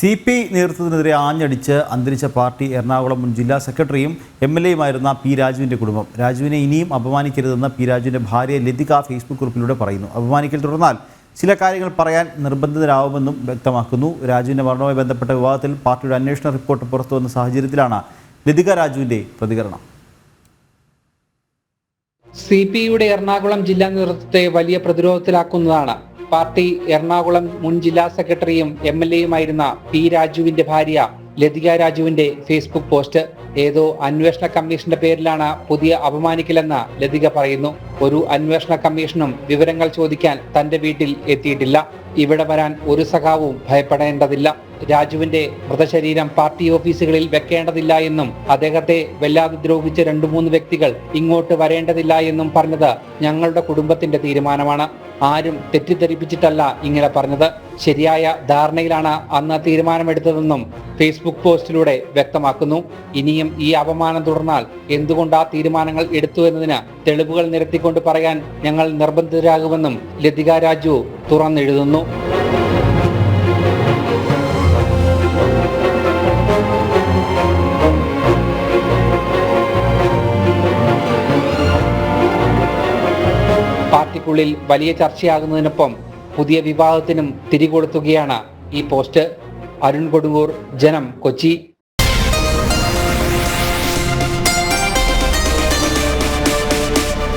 C P നേതൃത്വത്തിനെതിരെ ആഞ്ഞടിച്ച് അന്തരിച്ച party Ernakulam മുൻ ജില്ലാ സെക്രട്ടറിയും എം എൽ എയുമായിരുന്ന പി രാജുവിന്റെ കുടുംബം. രാജുവിനെ ഇനിയും അപമാനിക്കരുതെന്ന് പി രാജുവിന്റെ ഭാര്യ ലതിക ഫേസ്ബുക്ക് കുറിപ്പിലൂടെ പറയുന്നു. അപമാനിക്കൽ തുടർന്നാൽ ചില കാര്യങ്ങൾ പറയാൻ നിർബന്ധിതരാവുമെന്നും വ്യക്തമാക്കുന്നു. രാജുവിന്റെ മരണവുമായി ബന്ധപ്പെട്ട വിവാദത്തിൽ പാർട്ടിയുടെ അന്വേഷണ റിപ്പോർട്ട് പുറത്തുവന്ന സാഹചര്യത്തിലാണ് ലതിക രാജുവിന്റെ പ്രതികരണം. സി പി യുടെ എറണാകുളം ജില്ലാ നേതൃത്വത്തെ വലിയ പ്രതിരോധത്തിലാക്കുന്നതാണ് പാർട്ടി എറണാകുളം മുൻ ജില്ലാ സെക്രട്ടറിയും എം എൽ എയുമായിരുന്ന പി രാജുവിന്റെ ഭാര്യ ലതിക രാജുവിന്റെ ഫേസ്ബുക്ക് പോസ്റ്റ്. ഏതോ അന്വേഷണ കമ്മീഷന്റെ പേരിലാണ് പുതിയ അപമാനിക്കലെന്ന് ലതിക പറയുന്നു. ഒരു അന്വേഷണ കമ്മീഷനും വിവരങ്ങൾ ചോദിക്കാൻ തന്റെ വീട്ടിൽ എത്തിയിട്ടില്ല. ഇവിടെ വരാൻ ഒരു സഖാവും ഭയപ്പെടേണ്ടതില്ല. രാജുവിന്റെ മൃതശരീരം പാർട്ടി ഓഫീസുകളിൽ വെക്കേണ്ടതില്ല എന്നും അദ്ദേഹത്തെ വല്ലാതെ ദ്രോഹിച്ച രണ്ടു മൂന്ന് വ്യക്തികൾ ഇങ്ങോട്ട് വരേണ്ടതില്ല എന്നും പറഞ്ഞത് ഞങ്ങളുടെ കുടുംബത്തിന്റെ തീരുമാനമാണ്. ആരും തെറ്റിദ്ധരിപ്പിച്ചിട്ടല്ല ഇങ്ങനെ പറഞ്ഞത്. ശരിയായ ധാരണയിലാണ് അന്ന് തീരുമാനമെടുത്തതെന്നും ഫേസ്ബുക്ക് പോസ്റ്റിലൂടെ വ്യക്തമാക്കുന്നു. ഇനിയും ഈ അപമാനം തുടർന്നാൽ എന്തുകൊണ്ട് ആ തീരുമാനങ്ങൾ എടുത്തു എന്നതിന് തെളിവുകൾ നിരത്തിക്കൊണ്ട് പറയാൻ ഞങ്ങൾ നിർബന്ധിതരാകുമെന്നും ലതിക രാജു തുറന്നെഴുതുന്നു. പാർട്ടിക്കുള്ളിൽ വലിയ ചർച്ചയാകുന്നതിനൊപ്പം പുതിയ വിവാദത്തിനും തിരികൊളുത്തുകയാണ് ഈ പോസ്റ്റ്. അരുൺ കൊടുങ്ങൂർ ജനം കൊച്ചി.